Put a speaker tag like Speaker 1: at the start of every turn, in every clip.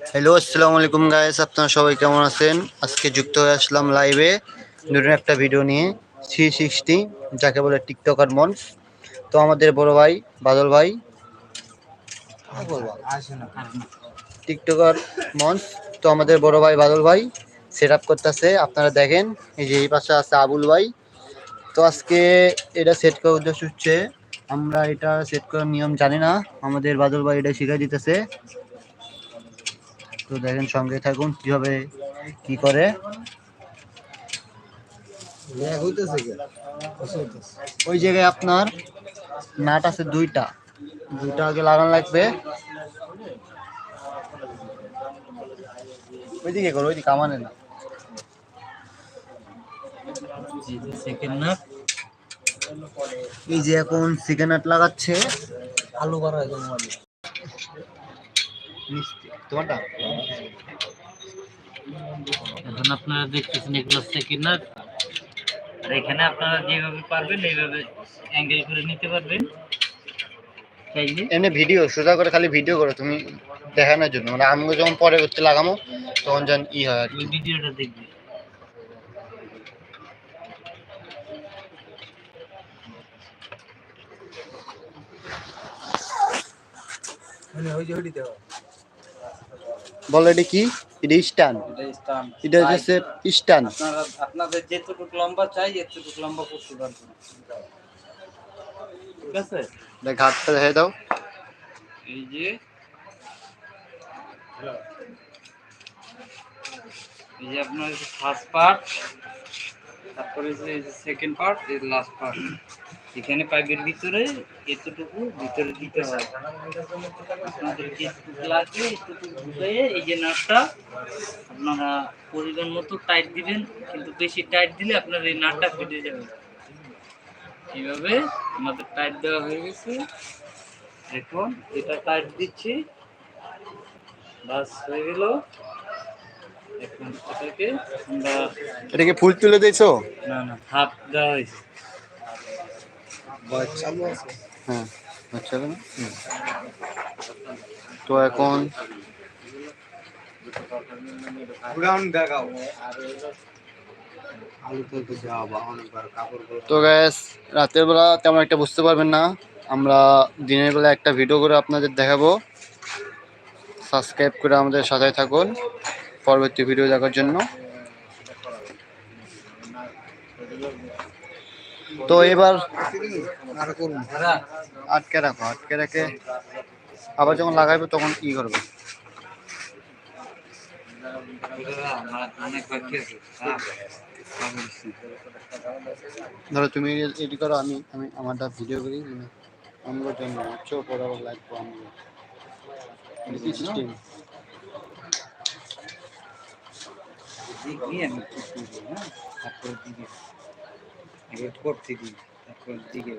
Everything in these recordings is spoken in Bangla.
Speaker 1: হ্যালো আসসালামু আলাইকুম গাইস আপনারা সবাই কেমন আছেন? আজকে যুক্ত হয়ে আসলাম লাইভে নতুন একটা ভিডিও নিয়ে থ্রি সিক্সটি যাকে বলে টিকটকার মঞ্চ তো আমাদের বড় ভাই, বাদল ভাই। টিকটকার মঞ্চ তো আমাদের বড় ভাই, বাদল ভাই সেট আপ করতেছে। আপনারা দেখেন, এই যে এই পাশে আছে আবুল ভাই। তো আজকে এটা সেট করার উদ্দেশ্য হচ্ছে, আমরা এটা সেট করার নিয়ম জানি না। আমাদের বাদল ভাই এটা শিখাই দিতেছে। তো দেখেন সঙ্গে থাকুন কীভাবে কি করে। ওই জায়গায় আপনার নাট আছে দুইটা দুইটা আগে লাগানো লাগবে। ওইদিকে করো ওইদিকে আমানে না।
Speaker 2: নাট।
Speaker 1: এই যে এখন সেকেন্ড নাট লাগাচ্ছে।
Speaker 2: আলু করা
Speaker 1: মিষ্টি তোমারটা?
Speaker 2: এখন আপনারা দেখতেছেন এগুলো আর এখানে আপনারা যেভাবে পারবেন এইভাবে অ্যাঙ্গেল করে নিতে পারবেন।
Speaker 1: এমনি ভিডিও সোজা করে খালি ভিডিও করো তুমি দেখানোর জন্য। মানে আমি যখন পরে করতে লাগামো তখন যেন ই হয় আর কি।
Speaker 2: ওই ভিডিওটা দেখবে।
Speaker 1: বলো এটা কি? এটা স্ট্যান্ড এটা হচ্ছে
Speaker 2: আপনারা আপনাদের যেটুকু লম্বা চাই এতটুকু লম্বা করতে পারবেন। ঠিক আছে?
Speaker 1: দেখে দাও।
Speaker 2: এই যে এই যে আপনার ফার্স্ট পার্ট তারপরে যে সেকেন্ড পার্ট এই লাস্ট পার্ট এখানে পাইপের ভিতরে এতটুকু ভিতরে দিতে হয় আপনাদের যেটুকু লাগবে এতটুকু ঢুকিয়ে এই যে নাটটা আপনারা পরিমাণ মতো টাইট দিবেন কিন্তু বেশি টাইট দিলে আপনার এই নাটটা ফেটে যাবে। এইভাবে আমাদের টাইট দেওয়া হয়ে গেছে। এখন এটা টাইট দিচ্ছি। বাস হয়ে গেল। এখন এটাকে আমরা
Speaker 1: এটাকে ফুল তুলে দিয়েছ?
Speaker 2: না না হাফ দেওয়া হয়েছে।
Speaker 1: হ্যাঁ আচ্ছা তো এখন? তো গ্যাস রাতের বেলা তেমন একটা বুঝতে পারবেন না। আমরা দিনের বেলা একটা ভিডিও করে আপনাদের দেখাবো। সাবস্ক্রাইব করে আমাদের সাথে থাকুন। পরবর্তী ভিডিও দেখার জন্য। তো এবার আটকে রাখো আটকে রেখে আবার যখন লাগাইবে তখন ই করবে। ধরো তুমি এডি করো, আমি আমি আমারটা ভিডিও করি মানে আমরা জন্য চো পরে আবার লাইক আমি সিস্টেম
Speaker 2: দেখি আমি কি করব হ্যাঁ তারপর দিকে আগে করতে দিই তারপর দিকে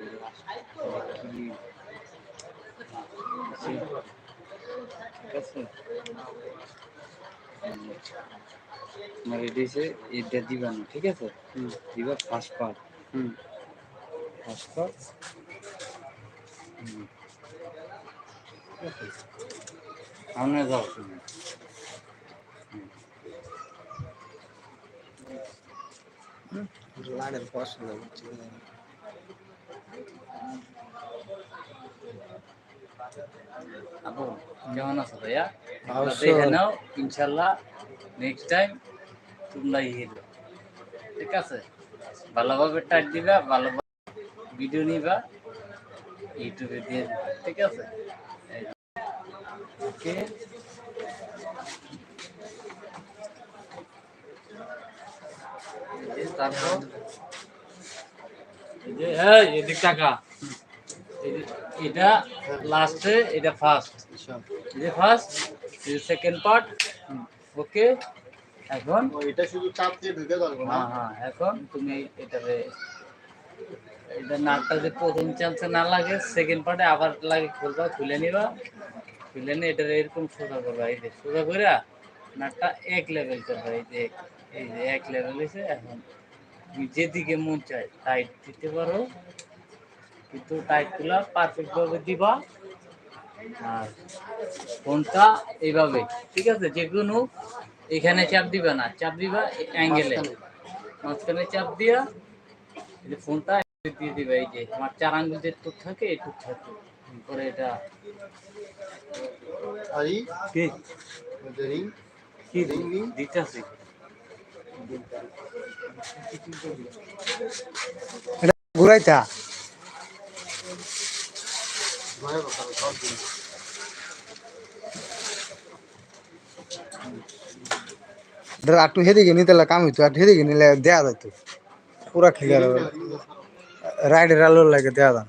Speaker 2: ঠিক আছে। আমার এটা হচ্ছে এটা দিবা না ঠিক আছে? দিবা ফার্স্ট পার্ট
Speaker 1: হুম।
Speaker 2: ফার্স্ট পার্ট সামনে যাও তুমি আপু কেমন আছো ভাইয়া? দেখে নাও ইনশাল্লাহ নেক্সট টাইম তোমরা হিরো। ঠিক আছে? ভালোভাবে টাইট দিবা ভালোভাবে ভিডিও নিবা ইউটিউবে দিয়ে ঠিক আছে? ওকে তারপর? এই এদিক টাকা। এটা লাস্টে এটা ফার্স্ট এটা ফার্স্ট এটা সেকেন্ড পার্ট ওকে এখন?
Speaker 1: এটা শুধু চাপ দিয়ে ঢুকে যাবে না?
Speaker 2: হ্যাঁ হ্যাঁ এখন তুমি এটাতে এটা নাটটা যে প্রথম চান্সে না লাগে সেকেন্ড পার্টে আবার লাগে খুলবা খুলে নিবা। খুলে নিয়ে এটা এরকম সোজা করবা এই যে সোজা করে নাটটা এক লেভেল করবা এই যে এক- এই যে এক লেভেল হয়েছে এখন তুমি যেদিকে মন চায় টাইট দিতে পারো। কিন্তু টাইটগুলা পারফেক্ট ভাবে দিবা। আর ফোনটা এইভাবে ঠিক আছে? যে কোনো এখানে চাপ দিবা না। চাপ দিবা অ্যাঙ্গেলে মাঝখানে চাপ দিয়া এই যে ফোনটা দিয়ে দিবা এই যে আমার চার আঙ্গুল যে টুক থাকে এই টুক থাকে। করে এটা
Speaker 1: আর এই
Speaker 2: কি?
Speaker 1: রিং
Speaker 2: দিতেছি
Speaker 3: ঘুরাইতা একটু হেদিকে নিতে কাম হইতো, আর হেদিকে নিলে দেয়া যেত পুরা ক্লিয়ার রাইডের আলোর লাগে দেয়া যায়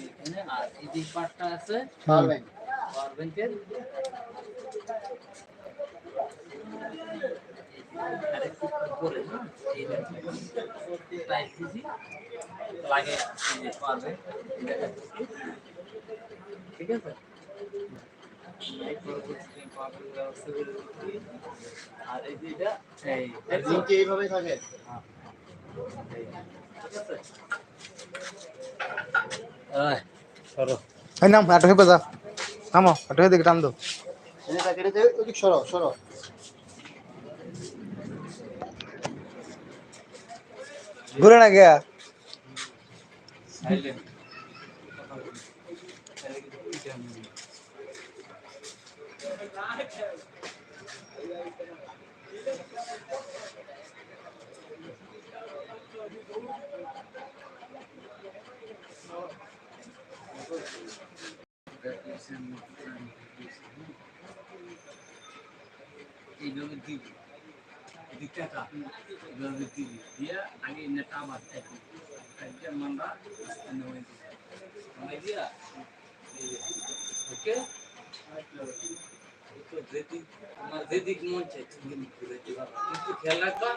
Speaker 2: এখানে আর এই যে পার্টটা আছে পাওয়ার হ্যাঁ যে পাওয়ার ব্যাংক ঠিক আছে। আর এই যে এটা এই
Speaker 1: এইভাবে থাকে।
Speaker 2: হ্যাঁ। ঠিক আছে?
Speaker 3: এই নাম আটো হেপে যা। থামো আটো হেদিকে টান দো।
Speaker 1: সরো সরো।
Speaker 3: ঘুরে না গিয়া।
Speaker 2: সাইলেন্ট এইভাবে দিবি কাপ এইভাবে আগে নেটা আবার একদিন একজন দিবি দিয়া ওকে তো মন চাই তুমি কিন্তু খেয়াল রাখবা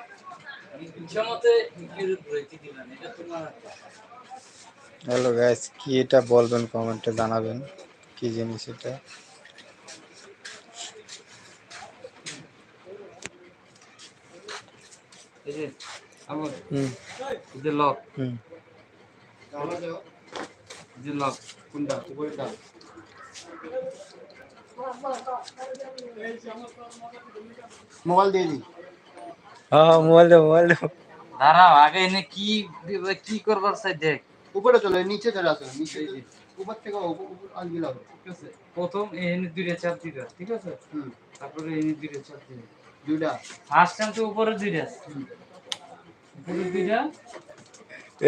Speaker 2: ইচ্ছা মতে ঘুরে দিবা এটা তোমার
Speaker 3: হ্যালো গাইস কি এটা বলবেন কমেন্টে জানাবেন। কি জিনিস এটা?
Speaker 2: এই যে আমার
Speaker 3: হুম।
Speaker 2: যে লক।
Speaker 3: হুম।
Speaker 1: আমরা দেও
Speaker 2: এই যে লক
Speaker 1: কোনটা? উপরেরটা? মোবাইল দিয়ে দিই।
Speaker 3: হ্যাঁ মোবাইল দে মোবাইল দে
Speaker 2: দাঁড়াও আগে এনে কি কি করবার চাই দেখ।
Speaker 1: উপরে চলে নিচে চলে আসো নিচে উপর থেকে আসবি লাগবে
Speaker 2: ঠিক আছে। প্রথম এনে দুইটা চাপ দিবা ঠিক আছে?
Speaker 1: হুম।
Speaker 2: তারপরে এনে দুইটা চাপ দিবা
Speaker 1: দুইটা।
Speaker 2: ফার্স্ট টাইম তো উপরে দুইটা উপরে দুইটা।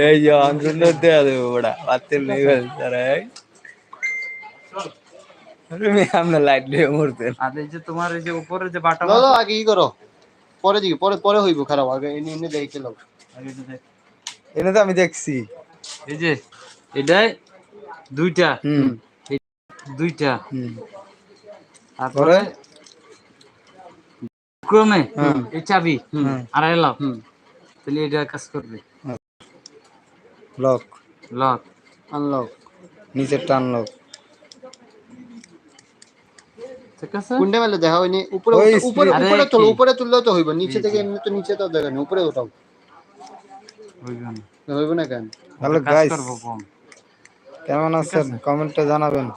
Speaker 3: এই যে অন্তর দেয়া দেবো ওটা পাতের নেই তারা আমি আমরা লাইট
Speaker 2: আর এই যে তোমার এই যে উপরে যে বাটা
Speaker 1: আগে করো? পরে দিকে পরে পরে হইব খারাপ আগে এনে এনে দেখে লাও।
Speaker 2: আগে এটা দেখ।
Speaker 3: এনে তো আমি দেখছি।
Speaker 2: এই যে এটাই দুইটা।
Speaker 3: হুম।
Speaker 2: দুইটা।
Speaker 3: হুম।
Speaker 2: তারপরে ক্রমে এই চাবি
Speaker 3: হুম।
Speaker 2: আর এলাম
Speaker 1: হুম।
Speaker 2: তাহলে এটা কাজ করবে।
Speaker 3: লক।
Speaker 2: লক।
Speaker 1: আনলক।
Speaker 3: লক।
Speaker 1: মেলে দেখা হয়নি? উপরে
Speaker 3: ওই
Speaker 1: উপরে উপরে তোলো উপরে তুললেও তো হইব নিচে থেকে এমনি তো নিচে তো দেখেন উপরে
Speaker 2: হইবে না।
Speaker 1: হইব না কেন?
Speaker 3: হ্যালো গাইস কেমন আছেন? কমেন্টে জানাবেন।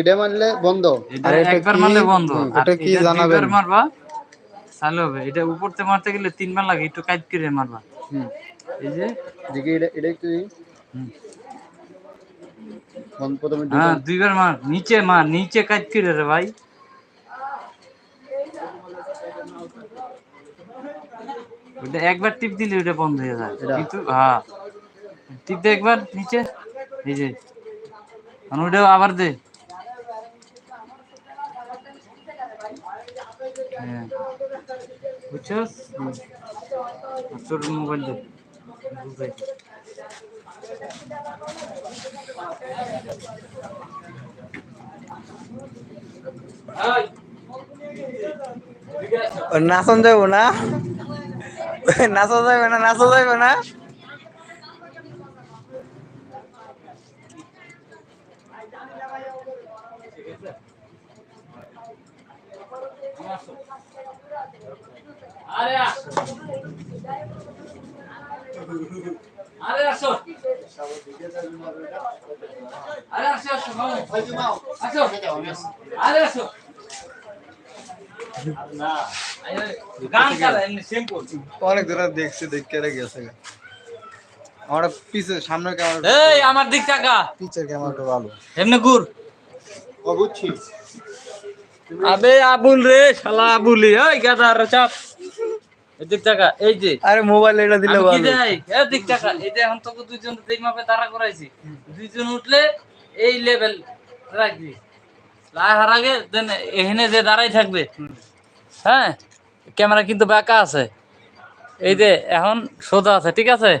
Speaker 1: এটা মানলে বন্ধ।
Speaker 3: আর
Speaker 2: একবার
Speaker 3: কি?
Speaker 2: মারলে বন্ধ।
Speaker 3: এটা কি জানাবেন?
Speaker 2: দুইবার মারবা চালু হবে। এটা উপরতে মারতে গেলে তিনবার লাগে একটু কাজ করে মারবা।
Speaker 1: হুম।
Speaker 2: এই যে
Speaker 1: দেখি এটা এটা একটু
Speaker 2: হুম।
Speaker 1: প্রথমে
Speaker 2: হ্যাঁ দুইবার মার। নিচে মার নিচে কাজ করে রে ভাই। ওটা একবার টিপ দিলে ওটা বন্ধ হয়ে যায়। কিন্তু হ্যাঁ। ঠিক দে একবার, নিচে। এই যে অনুডেও আবার দে। হ্যাঁ। বুঝছস? তোর মোবাইল দে।
Speaker 3: নাচন যাইব না? নাচা যাইবে না? নাচা যাইবে না?
Speaker 2: আরে আরে আসো আরে আসো আসো আরে
Speaker 3: অনেক দূরে দেখছি দেখে গেছে আমার পিছে সামনে ক্যামেরা
Speaker 2: এই আমার দিক টাকা
Speaker 3: পিছের ক্যামেরাটা ভালো।
Speaker 2: এমনি ঘুর।
Speaker 1: ও বুঝছি
Speaker 2: আবে আবুল রে শালা আবুলি ওই গাদার চাপ। এদিক টাকা এই যে।
Speaker 3: আরে মোবাইল এটা দিলে
Speaker 2: আমি কি যাই এদিক টাকা এই যে এখন তোকে দুইজন মাপে দাঁড়া করাইছি দুইজন উঠলে এই লেভেল রাখবি। লাগার আগে দেন এখানে যে দাঁড়াই থাকবে হ্যাঁ? ক্যামেরা কিন্তু বাঁকা আছে। এই যে এখন সোজা আছে ঠিক আছে?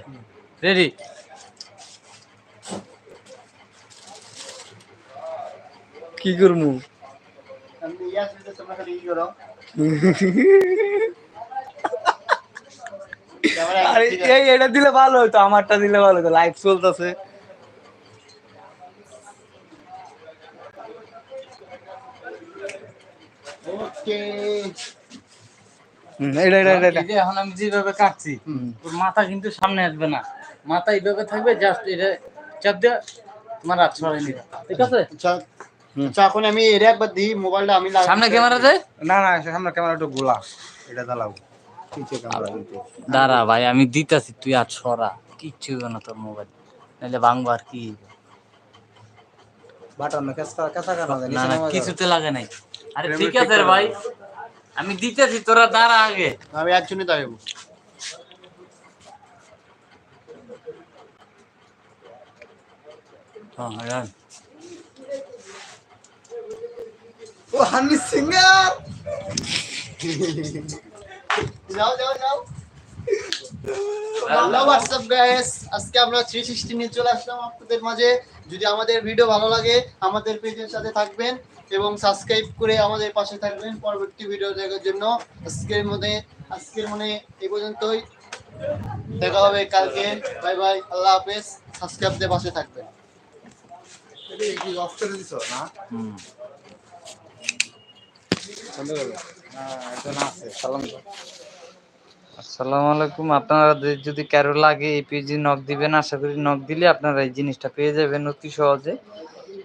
Speaker 2: রেডি।
Speaker 3: কি করমু আরে এই এটা দিলে ভালো হতো আমারটা দিলে ভালো হতো লাইভ চলতেছে। এটা এটা এটা, এটা।
Speaker 2: এই যে এখন আমি যেভাবে কাটছি তোর মাথা কিন্তু সামনে আসবে না। মাথা এইভাবে থাকবে জাস্ট এটা চাপ দিয়ে তোমার হাত সরাই নিবে। ঠিক আছে?
Speaker 1: এখন আমি এটা একবার দিই মোবাইলটা আমি
Speaker 2: সামনে ক্যামেরা দে
Speaker 3: না না সামনে ক্যামেরা একটু গোলা। এটা চালাও পিছে ক্যামেরা দিতে।
Speaker 2: দাঁড়া ভাই আমি দিতাছি তুই আর সরা কিচ্ছু না তোর মোবাইল। নাহলে ভাঙবো আর কি কিছুতে লাগে নাই। আরে ঠিক আছে ভাই আমি দিতেছি তোরা দাঁড়া আগে।
Speaker 1: আমি একজনই দাঁড়াবো।
Speaker 2: হ্যাঁ, হ্যাঁ।
Speaker 3: হানি সিঙ্গার
Speaker 1: যাও যাও যাও হ্যালো হোয়াটসঅ্যাপ গাইস আজকে আমরা 360 নিয়ে চলে আসলাম আপনাদের মাঝে যদি আমাদের ভিডিও ভালো লাগে আমাদের পেজের সাথে থাকবেন এবং সাবস্ক্রাইব করে আমাদের পাশে থাকবেন পরবর্তী ভিডিও দেখার জন্য আজকের মধ্যে আজকের মনে এই পর্যন্তই দেখা হবে কালকে বাই বাই আল্লাহ হাফেজ সাবস্ক্রাইব দিয়ে পাশে থাকবেন
Speaker 3: কি অফ করে দিছো না
Speaker 2: হুম।
Speaker 3: বন্ধ করো না এটা না আছে সালাম দাও।
Speaker 2: আসসালামু আলাইকুম। আপনারা যদি কারও লাগে এই পেজে নক দিবেন আশা করি নক দিলে আপনারা এই জিনিসটা পেয়ে যাবেন অতি সহজে।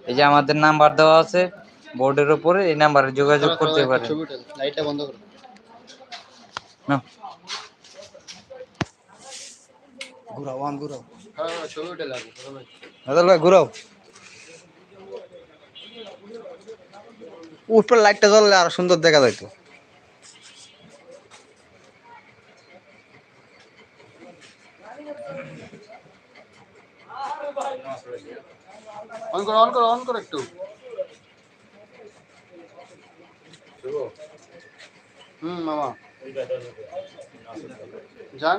Speaker 2: এই যে আমাদের নাম্বার দেওয়া আছে বোর্ডের উপরে এই নাম্বারে যোগাযোগ করতে পারেন।
Speaker 1: লাইটটা বন্ধ করো।
Speaker 2: না
Speaker 3: ঘুরাও ওয়ান ঘুরাও।
Speaker 1: হ্যাঁ ছবি উঠে লাগবে
Speaker 3: ঘুরাও। উপরে লাইটটা জ্বললে আরও সুন্দর দেখা যাইতো।
Speaker 1: অন করো অন করো অন করো একটু। হুম মামা। যান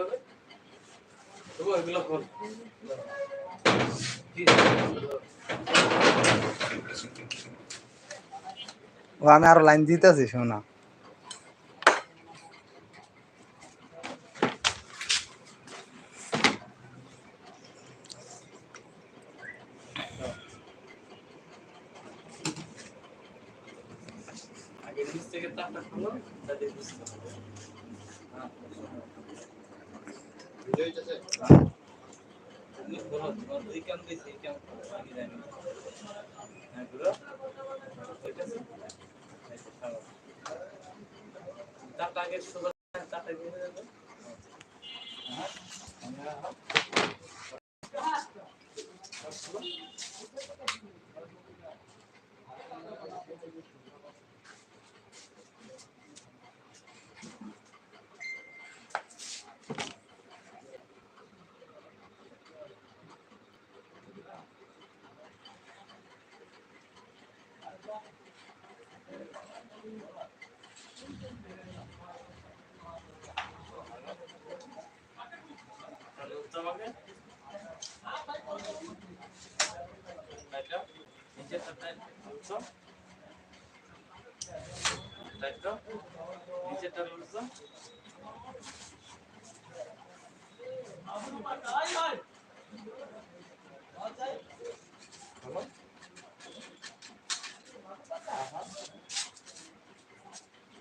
Speaker 2: কীভাবে এগুলো কর
Speaker 3: ও আমি আরও লাইন দিতেছি শোনা
Speaker 2: আগে নিচ থেকে তারটা খোলো তাতে বুঝতে হবে
Speaker 1: ভিডিও হইতেছে
Speaker 2: কাম আগে হ্যাঁ হইতেছে তারটা আগে ঘুরে যাবে আমাকে টাইট নিচেরটা টাইট করছ টাইট দাও নিচেরটা করছ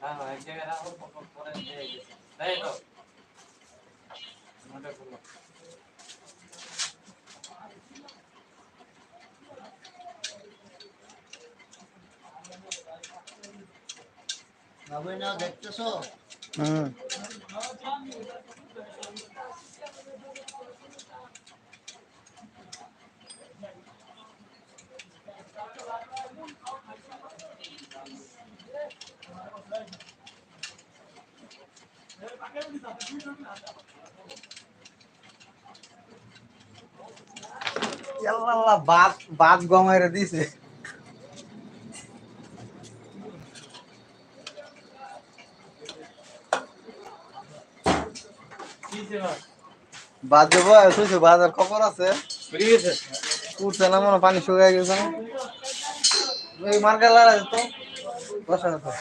Speaker 2: হ্যাঁ হ্যাঁ এক জায়গায় রাখো পর পরে দিয়ে গেছে তাই তো মোটা করো
Speaker 1: বাবুই না দেখতেছো
Speaker 3: হুম আল্লাহ বাদ বাদ গমাইরে দিছে
Speaker 2: কি সেবা
Speaker 3: বাদ দেবো শুইছো বাজার খবর আছে। উঠছে না মনে পানি শুকায় গেছে না। এই মার্কা লাড়া যেত বসা কথা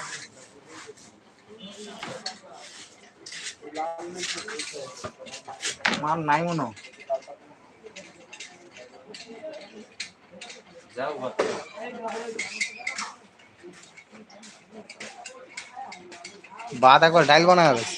Speaker 3: মার নাই মনে।
Speaker 2: যাও
Speaker 3: ভাত একবার ডাইল বানায় গেছে